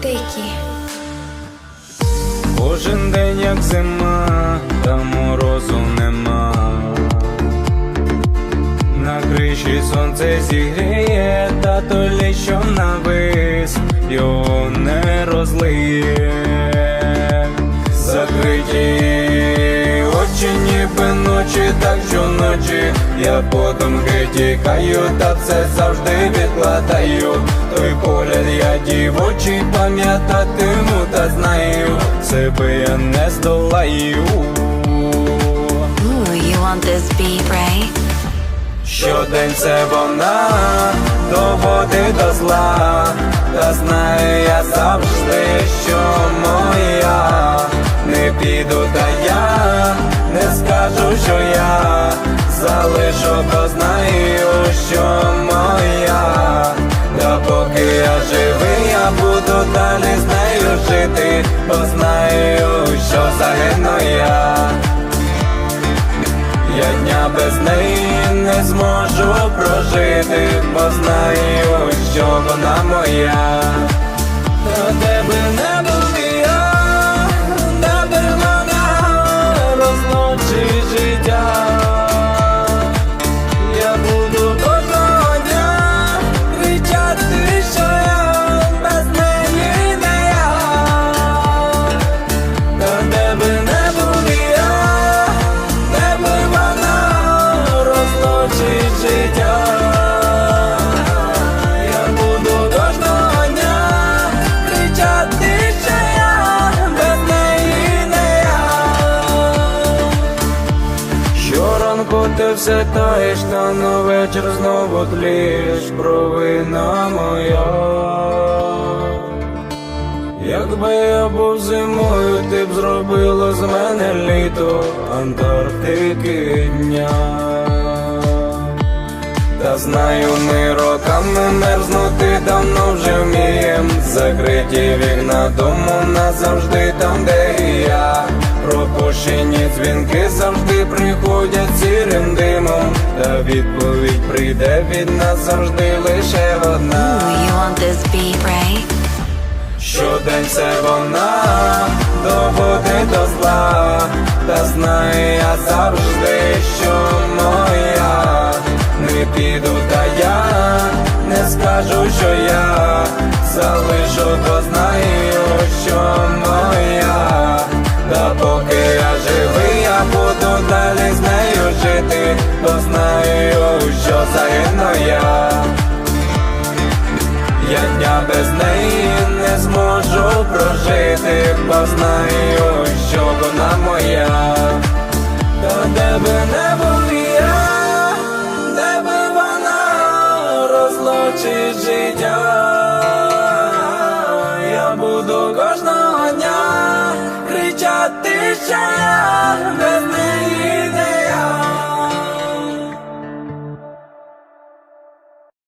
тики. Кожен день, як зима, та морозу нема. На криші сонце зігріє, та то що навис, його не розлиє. Закриті очі ніби так щоночі я подумки тікаю, та все завжди відкладаю. Той погляд я дівочий пам'ятатиму, та знаю, себе я не здолаю. Ooh, you want this beat, right? Щодень це вона доводить до зла, та знаю я завжди, що скажу, що я залишу, бо знаю, що моя, та поки я живий, я буду далі з нею жити, бо знаю, що загину я. Я дня без неї не зможу прожити, бо знаю, що вона моя. Життя. Я буду кожного дня кричати, я не. Щоранку ти все таєш, та на вечір знову тлієш, провина моя. Якби я був зимою, ти б зробила з мене літо Антарктики дня. Знаю, ми роками мерзнути давно вже вмієм. Закриті вікна дому назавжди там, де і я. Пропущені дзвінки завжди приходять сірим димом. Та відповідь прийде від нас завжди лише одна. You want this beat, right? Щодень це вона доводить до зла, та знаю я завжди, піду, та я не скажу, що я залишу, бо знаю, що моя, та поки я живий, я буду далі з нею жити, бо знаю, що загину я. Я дня без неї не зможу прожити, бо знаю, що вона моя, та де би не